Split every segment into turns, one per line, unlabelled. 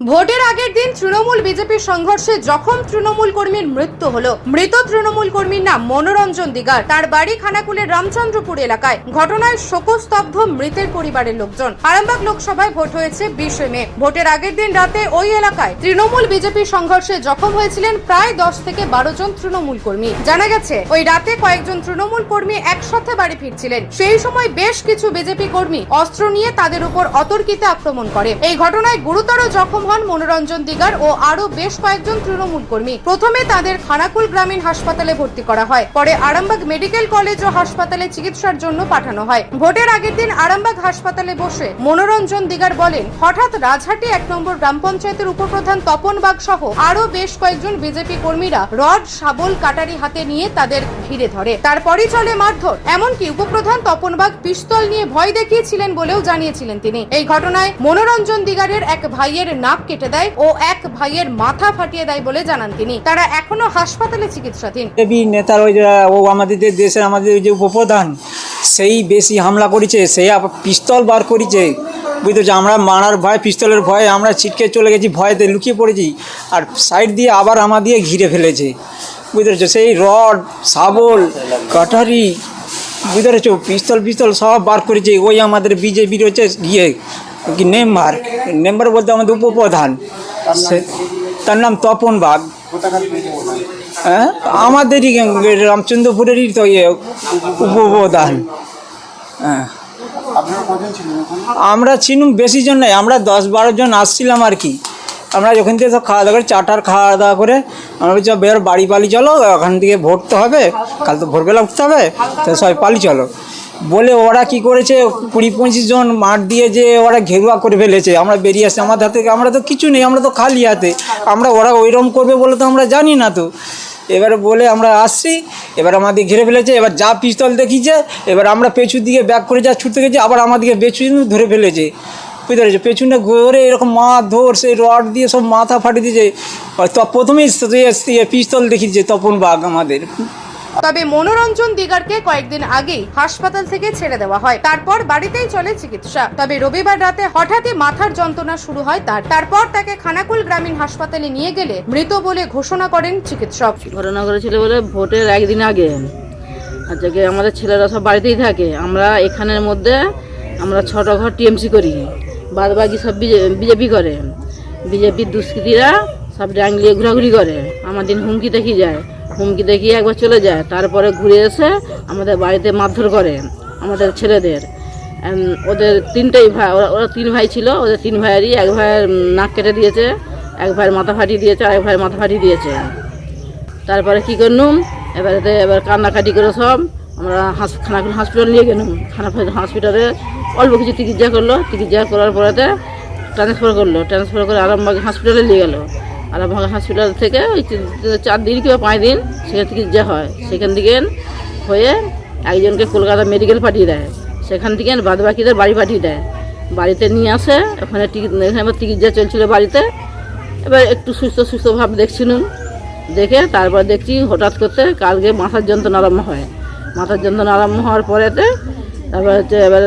ভোটের আগের দিন তৃণমূল বিজেপির সংঘর্ষে জখম তৃণমূল কর্মীর মৃত্যু হলো। মৃত তৃণমূল কর্মীর নাম মনোরঞ্জন দিগার। তার বাড়ি খানাকুলের রামচন্দ্রপুর এলাকায়। ঘটনায় শোকস্তব্ধ মৃতের পরিবারের লোকজন। আরামবাগ লোকসভায় ভোট হয়েছে বিশে মে। ভোটের আগের দিন রাতে ওই এলাকায় তৃণমূল বিজেপির সংঘর্ষে জখম হয়েছিলেন প্রায় দশ থেকে বারো জন তৃণমূল কর্মী। জানা গেছে, ওই রাতে কয়েকজন তৃণমূল কর্মী একসাথে বাড়ি ফিরছিলেন। সেই সময় বেশ কিছু বিজেপি কর্মী অস্ত্র নিয়ে তাদের উপর অতর্কিতে আক্রমণ করে। এই ঘটনায় গুরুতর জখম হন মনোরঞ্জন দিগার ও আরও বেশ কয়েকজন তৃণমূল কর্মী। প্রথমে তাদের খানাকুল গ্রামীণ হাসপাতালে ভর্তি করা হয়। পরে আরামবাগ মেডিকেল কলেজ ও হাসপাতালে চিকিৎসার জন্য পাঠানো হয়। ভোটের আগের দিন আরামবাগ হাসপাতালে বসে মনোরঞ্জন দিগার বলেন, হঠাৎ রাজহাটি এক নম্বর গ্রাম পঞ্চায়েতের উপপ্রধান তপন বাগ সহ আরও বেশ কয়েকজন বিজেপি কর্মীরা রড, শাবল, কাটারি হাতে নিয়ে তাদের ঘিরে ধরে। তারপরই চলে মারধর। এমনকি উপপ্রধান তপন বাগ পিস্তল নিয়ে ভয় দেখিয়েছিলেন বলেও জানিয়েছিলেন তিনি। এই ঘটনায় মনোরঞ্জন দিগারের এক ভাইয়ের নাক কেটে দেয় ও এক ভাইয়ের মাথা ফাটিয়ে দেয় বলে জানান তিনি। তারা এখনও হাসপাতালে চিকিৎসাধীন।
বিজেপি নেতার ওই ও আমাদের যে দেশের আমাদের যে উপপ্রধান, সেই বেশি হামলা করেছে, সেই পিস্তল বার করেছে। বুঝতে পারছি আমরা মারার ভয়, পিস্তলের ভয়ে আমরা ছিটকে চলে গেছি, ভয়েতে লুকিয়ে পড়েছি। আর সাইড দিয়ে আবার আমা দিয়ে ঘিরে ফেলেছে। বুঝতে পেরেছ সেই রড, শাবল কাটারি বুঝতে পেরেছ পিস্তল পিস্তল সব বার করেছে। ওই আমাদের বিজেপির হচ্ছে ইয়ে কি মেম্বার মেম্বার বলতে আমাদের উপপ্রধান তার নাম তপন বাগ হ্যাঁ আমাদেরই রামচন্দ্রপুরেরই তো ইয়ে উপপ্রধান হ্যাঁ আমরা ছিলুম বেশি জন নাই, আমরা দশ বারো জন আসছিলাম আর কি। আমরা ওখান থেকে সব খাওয়া দাওয়া করে, চাটার খাওয়া দাওয়া করে, আমরা বলছি বের, বাড়ি পালি চলো, ওখান থেকে ভোট তো হবে, কাল তো ভোরবেলা উঠতে হবে তো সবাই পালি চলো। বলে ওরা কি করেছে? কুড়ি পঁচিশ জন মাঠ দিয়ে যে ওরা ঘেরুয়া করে ফেলেছে। আমরা বেরিয়ে আসছি, আমাদের হাতে আমরা তো কিছু নেই, আমরা তো খালি হাতে। আমরা ওরা ওইরকম করবে বলে তো আমরা জানি না তো। এবারে বলে আমরা আসছি, এবার আমাদের ঘিরে ফেলেছে, এবার যা পিস্তল দেখিয়েছে, এবার আমরা পেছু দিকে ব্যাক করে যা ছুটতে গেছি, আবার আমাদেরকে পেছু ধরে ফেলেছে। বুঝতে পেরেছ? পেছনে ঘুরে এরকম মাথ ধর সেই রড দিয়ে সব মাথা ফাটিয়ে দিয়েছে। তো প্রথমেই পিস্তল দেখিয়েছে তপন বাঘ আমাদের।
তবে মনোরঞ্জন দিগারকে কয়েকদিন আগেই হাসপাতাল থেকে ছেড়ে দেওয়া হয়। তারপর বাড়িতেই চলে চিকিৎসা। তবে রবিবার রাতে হঠাৎই মাথার যন্ত্রণা শুরু হয় তার। তারপর তাকে খানাকুল গ্রামীণ হাসপাতালে নিয়ে গেলে মৃত বলে ঘোষণা করেন চিকিৎসক।
ঘটনা করেছিল বলে ভোটের একদিন আগে। আচ্ছা আমাদের ছেলেরা সব বাড়িতেই থাকে, আমরা এখানের মধ্যে আমরা ছোট ঘর টিএমসি করি। বাদ বাকি সব বিজেপি করে। বিজেপির দুষ্কৃতীরা সব ডাঙ্গলিয়ে ঘোরাঘুরি করে। আমাদের হুমকি দেখি যায়। হুমকি দেখিয়ে একবার চলে যায়। তারপরে ঘুরে এসে আমাদের বাড়িতে মারধর করে, আমাদের ছেলেদের। ওদের তিনটেই ভাই, ওরা ওরা তিন ভাই ছিল, ওদের তিন ভাইয়েরই এক ভাইয়ের নাক কেটে দিয়েছে, এক ভাইয়ের মাথা ফাটিয়ে দিয়েছে, আর এক ভাইয়ের মাথা ফাটিয়ে দিয়েছে। তারপরে কি করলুম? এবারে এবার কান্নাকাটি করে সব, আমরা হাস খানাকুল হসপিটাল নিয়ে গেলাম। খানা হসপিটালে অল্প কিছু চিকিৎসা করল। চিকিৎসা করার পরেতে ট্রান্সফার করল। ট্রান্সফার করে আরামবাগ হসপিটালে নিয়ে গেলো। আরামবাগ হসপিটাল থেকে ওই চার দিন কিংবা পাঁচ দিন সেখানে চিকিৎসা হয়। সেখান থেকে হয়ে একজনকে কলকাতা মেডিকেল পাঠিয়ে দেয়। সেখান থেকে বাদ বাকিদের বাড়ি পাঠিয়ে দেয়। বাড়িতে নিয়ে আসে, ওখানে এখানে চিকিৎসা চলছিল বাড়িতে। এবার একটু সুস্থ সুস্থ ভাব দেখছিলাম। দেখে তারপর দেখছি হঠাৎ করতে কালকে মাথার যন্ত্রণা আরম্ভ হয়। মাথার যন্ত্রণা আরম্ভ হওয়ার পরেতে তারপর হচ্ছে এবার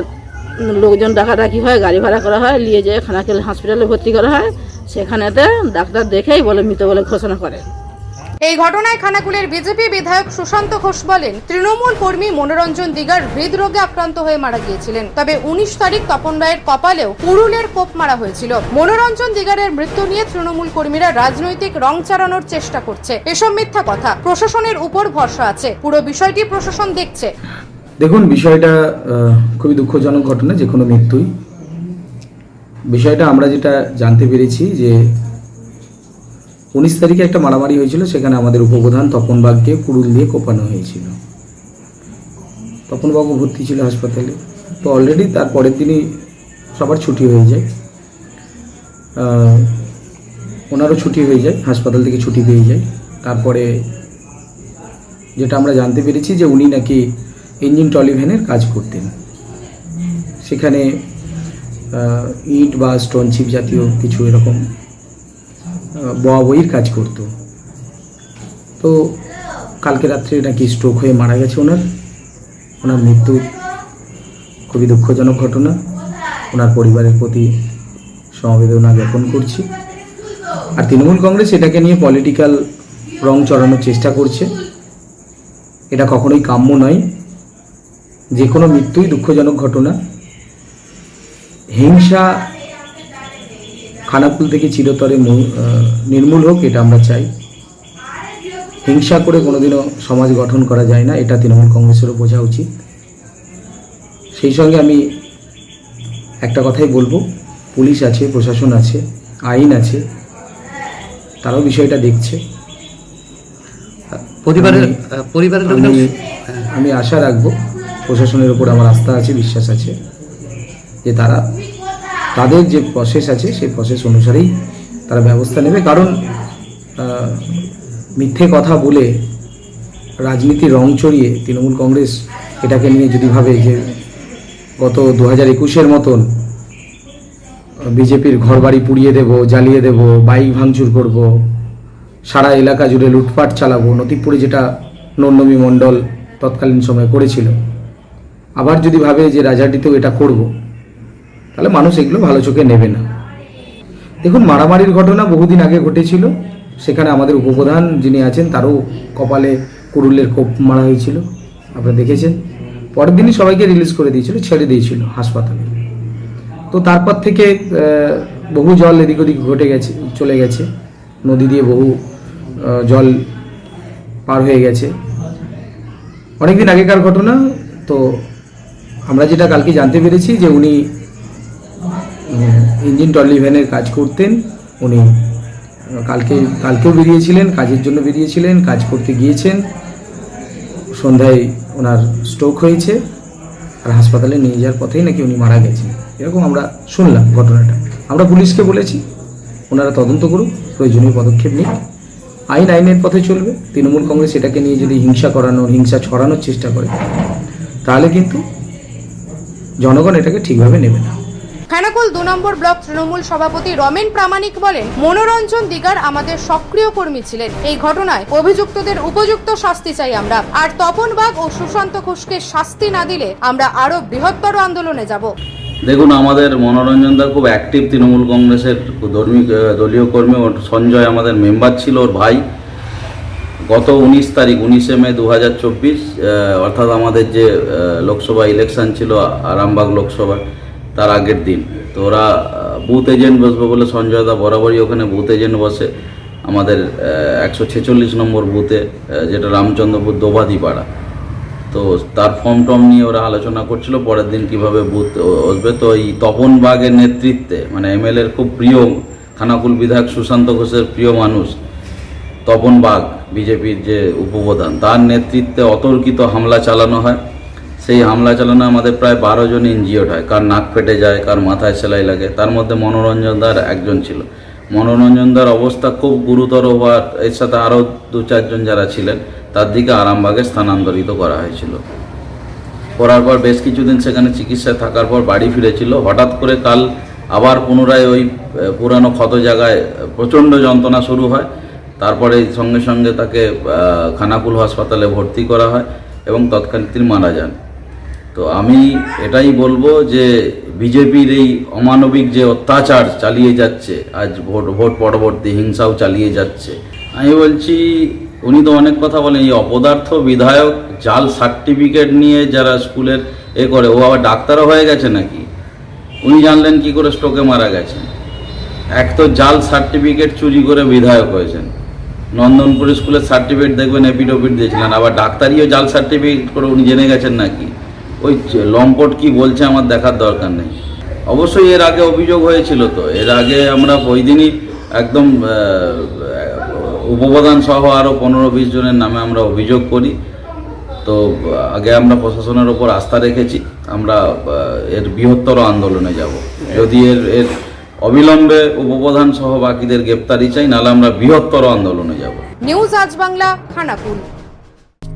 লোকজন ডাকাডাকি হয়, গাড়ি ভাড়া করা হয়, নিয়ে যেয়ে খানাকেল হসপিটালে ভর্তি করা হয়। সেখানেতে ডাক্তার দেখেই বলে মৃত বলে ঘোষণা করে।
এই ঘটনায় খানাকুলের বিজেপি বিধায়ক সুশান্ত ঘোষ বলেন তৃণমূল কর্মী মনোরঞ্জন দিগার হৃদরোগে আক্রান্ত হয়ে মারা গিয়েছিলেন। তবে উনিশ তারিখ তপন রায়ের কপালেও পুরুলের কোপ মারা হয়েছিল। মনোরঞ্জন দিগারের মৃত্যু নিয়ে তৃণমূল কর্মীরা রাজনৈতিক রং চালানোর চেষ্টা করছে। এসব মিথ্যা কথা। প্রশাসনের উপর ভরসা আছে। পুরো বিষয়টি প্রশাসন দেখছে।
দেখুন বিষয়টা খুবই দুঃখজনক ঘটনা যে কোনো মৃত্যুই বিষয়টা আমরা যেটা জানতে পেরেছি যে উনিশ তারিখে একটা মারামারি হয়েছিল, সেখানে আমাদের উপপ্রধান তপন বাগকে পুরুল দিয়ে কোপানো হয়েছিল। তপন তপনবাবু ভর্তি ছিল হাসপাতালে। তো অলরেডি তার পরের দিনই সবার ছুটি হয়ে যায়। ওনারও ছুটি হয়ে যায়, হাসপাতাল থেকে ছুটি পেয়ে যায়। তারপরে যেটা আমরা জানতে পেরেছি যে উনি নাকি ইঞ্জিন ট্রলি ভ্যানের কাজ করতেন। সেখানে ইট বা স্টোন চিপ জাতীয় কিছু এরকম বইয়ের কাজ করতো। তো কালকে রাত্রে নাকি স্ট্রোক হয়ে মারা গেছে ওনার। ওনার মৃত্যু খুবই দুঃখজনক ঘটনা। ওনার পরিবারের প্রতি সমবেদনা জ্ঞাপন করছি। আর তৃণমূল কংগ্রেস এটাকে নিয়ে পলিটিক্যাল রং চড়ানোর চেষ্টা করছে। এটা কখনোই কাম্য নয়। যে কোনো মৃত্যুই দুঃখজনক ঘটনা। হিংসা খানাকুল থেকে চিরতরে নির্মূল হোক এটা আমরা চাই। হিংসা করে কোনোদিনও সমাজ গঠন করা যায় না এটা তৃণমূল কংগ্রেসেরও বোঝা উচিত। সেই সঙ্গে আমি একটা কথাই বলব পুলিশ আছে প্রশাসন আছে আইন আছে তারাও বিষয়টা দেখছে।
পরিবারের পরিবারের
আমি আমি আশা রাখব প্রশাসনের উপর আমার আস্থা আছে বিশ্বাস আছে। যে তারা, তাদের যে প্রসেস আছে, সেই প্রসেস অনুসারেই তারা ব্যবস্থা নেবে। কারণ মিথ্যে কথা বলে রাজনীতির রং চড়িয়ে তৃণমূল কংগ্রেস এটাকে নিয়ে যদি ভাবে যে গত দু হাজার একুশের মতন বিজেপির ঘরবাড়ি পুড়িয়ে দেব, জ্বালিয়ে দেব, বাইক ভাঙচুর করব, সারা এলাকা জুড়ে লুটপাট চালাবো নতিপুরে যেটা নন্দমী মণ্ডল তৎকালীন সময় করেছিল, আবার যদি ভাবে যে রাজাটিতেও এটা করব তাহলে মানুষ এগুলো ভালো চোখে নেবে না। দেখুন, মারামারির ঘটনা বহুদিন আগে ঘটেছিল। সেখানে আমাদের উপপ্রধান যিনি আছেন, তারও কপালে কুরুলের কোপ মারা হয়েছিল। আপনারা দেখেছেন? পরের দিনই সবাইকে রিলিজ করে দিয়েছিল, ছেড়ে দিয়েছিল হাসপাতালে। তো তারপর থেকে বহু জল এদিক ওদিক ঘটে গেছে, চলে গেছে। নদী দিয়ে বহু জল পার হয়ে গেছে। অনেকদিন আগেকার ঘটনা, তো আমরা যেটা কালকে জানতে পেরেছি যে উনি ইঞ্জিন ট্রলি ভ্যানের কাজ করতেন। উনি, কালকে, কালকেও বেরিয়েছিলেন, কাজের জন্য বেরিয়েছিলেন, কাজ করতে গিয়েছেন। সন্ধ্যায় ওনার স্ট্রোক হয়েছে, আর হাসপাতালে নিয়ে যাওয়ার পথেই নাকি উনি মারা গেছেন। এরকম আমরা শুনলাম ঘটনাটা। আমরা পুলিশকে বলেছি, ওনারা তদন্ত করুক, প্রয়োজনীয় পদক্ষেপ নিক। আইন আইনের পথে চলবে। তৃণমূল কংগ্রেস এটাকে নিয়ে যদি হিংসা করানোর, হিংসা ছড়ানোর চেষ্টা করে, তাহলে কিন্তু জনগণ এটাকে ঠিকভাবে নেবে না।
খানাকুল দু নম্বর ব্লক তৃণমূল সভাপতি রমেন প্রামাণিক বলেন, মনোরঞ্জন দিগার আমাদের সক্রিয় কর্মী ছিলেন। এই ঘটনায় অভিযুক্তদের উপযুক্ত শাস্তি চাই আমরা। আর তপন বাগ ও সুশান্ত ঘোষকে শাস্তি না দিলে আমরা আরও বৃহত্তর আন্দোলনে যাব।
দেখুন, আমাদের মনোরঞ্জন দা খুব অ্যাক্টিভ তৃণমূল কংগ্রেসের ধর্মী দলীয় কর্মী ওর সঞ্জয় আমাদের মেম্বার ছিল ওর ভাই। গত উনিশ তারিখ, উনিশে মে দু হাজার চব্বিশ অর্থাৎ আমাদের যে লোকসভা ইলেকশন ছিল আরামবাগ লোকসভা তার আগের দিন। তো ওরা বুথ এজেন্ট বসবে বলে সঞ্জয় দা বরাবরই ওখানে বুথ এজেন্ট বসে আমাদের একশো ছেচল্লিশ নম্বর বুথে যেটা রামচন্দ্রপুর দোবাদি পাড়া তো তার ফর্ম টর্ম নিয়ে ওরা আলোচনা করছিল, পরের দিন কীভাবে বুথ বসবে। তো এই তপন বাগের নেতৃত্বে মানে এমএলএর খুব প্রিয়, খানাকুল বিধায়ক সুশান্ত ঘোষের প্রিয় মানুষ, তপন বাগ, বিজেপির যে উপপ্রধান, তার নেতৃত্বে অতর্কিত হামলা চালানো হয়। সেই হামলা চালানো আমাদের প্রায় বারো জন ইনজিওর্ড হয়। কার নাক ফেটে যায়, কার মাথায় সেলাই লাগে। তার মধ্যে মনোরঞ্জন দার একজন ছিল। মনোরঞ্জন দার অবস্থা খুব গুরুতর হওয়ার, এর সাথে আরও দু চারজন যারা ছিলেন, তার দিকে আরামবাগে স্থানান্তরিত করা হয়েছিল। করার পর বেশ কিছুদিন সেখানে চিকিৎসায় থাকার পর বাড়ি ফিরেছিল। হঠাৎ করে কাল আবার পুনরায় ওই পুরানো ক্ষত জায়গায় প্রচণ্ড যন্ত্রণা শুরু হয়। তারপরে সঙ্গে সঙ্গে তাকে খানাকুল হাসপাতালে ভর্তি করা হয় এবং তৎকালীন তিনি মারা যান। তো আমি এটাই বলব যে বিজেপির এই অমানবিক যে অত্যাচার চালিয়ে যাচ্ছে, আজ ভোট ভোট পরবর্তী হিংসাও চালিয়ে যাচ্ছে। আমি বলছি, উনি তো অনেক কথা বলেন, এই অপদার্থ বিধায়ক জাল সার্টিফিকেট নিয়ে যারা স্কুলের এ করে, ও আবার ডাক্তারও হয়ে গেছে নাকি? উনি জানলেন কি করে স্ট্রোকে মারা গেছেন। এক তো জাল সার্টিফিকেট চুরি করে বিধায়ক হয়েছেন। নন্দনপুর স্কুলের সার্টিফিকেট দেখবেন, এপিডোপিট দিয়েছিলেন, আবার ডাক্তারিও জাল সার্টিফিকেট করে উনি জেনে গেছেন নাকি? ওই লম্পট কি বলছে আমার দেখার দরকার নেই। অবশ্যই এর আগে অভিযোগ হয়েছিল তো। এর আগে আমরা ওই দিনই একদম উপপ্রধান সহ আরও পনেরো বিশ জনের নামে আমরা অভিযোগ করি। তো আগে আমরা প্রশাসনের ওপর আস্থা রেখেছি। আমরা এর বৃহত্তর আন্দোলনে যাব। যদি এর এর অবিলম্বে উপপ্রধান সহ বাকিদের গ্রেপ্তারি চাই, নাহলে আমরা বৃহত্তর আন্দোলনে যাব।
নিউজ আজ বাংলা, খানাকুল।